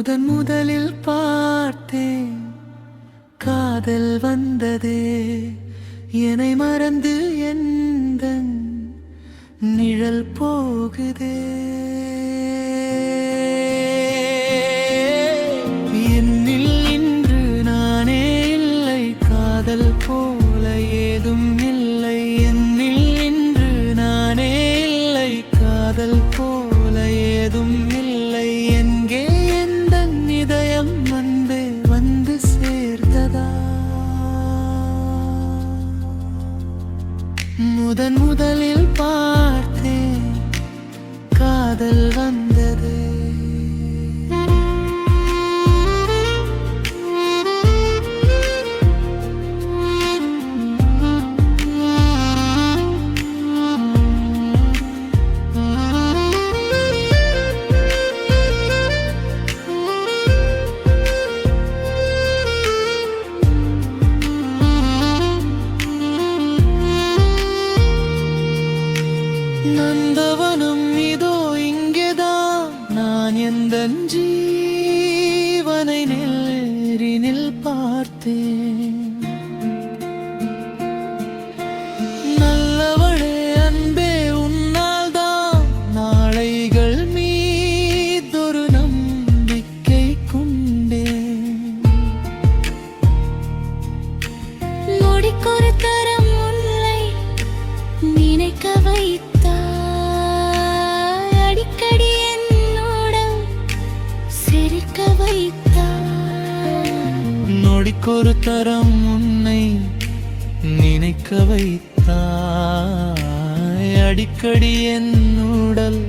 முதன் முதலில் பார்த்தேன். காதல் வந்தது. என்னை மறந்து எந்த நிழல் போகுது. என்னில் இன்று நானே இல்லை. காதல் போல ஏதும் இல்லை. என்னில் முதன் முதலில் பார்த்தேன். காதல் வந்தது நான் எந்த ஜீவனை நேரினில் பார்த்தேன். நொடிக்கொரு தரம் உன்னை நினைக்க வைத்தாய். அடிக்கடி என் உடல்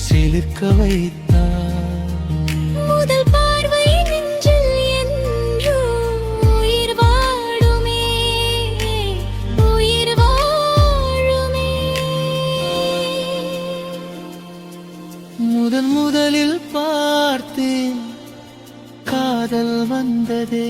சிலிர்க்க வைத்தாய். முதல் பார்வை நெஞ்சில் என்றோ உயிர் வாழுமே. உயிர் வாழுமே. முதன் முதலில் பார்த்தேன். காதல் வந்ததே.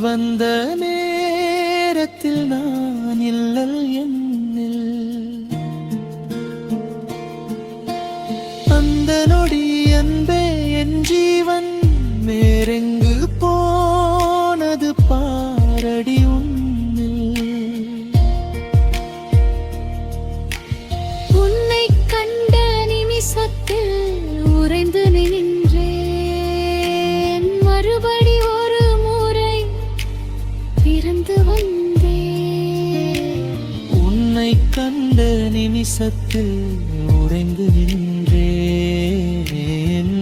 வந்த நேரத்தில் நான் இல்லல் என்னில். அந்த நொடி அன்பே என் ஜீவன் வேறெங்கு கண்ட நிமிஷத்தில் உறைந்து நின்றேன்.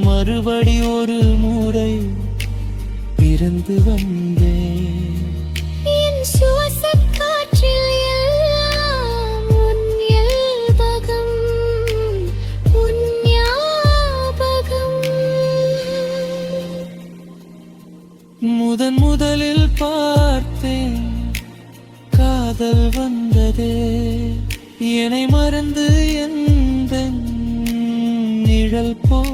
மறுபடி ஒரு முறை பிறந்து வந்தேன். முதன் முதலில் பார்த்தேன் காதல் வந்ததே. என்னை மறந்து எந்த நிழல் போ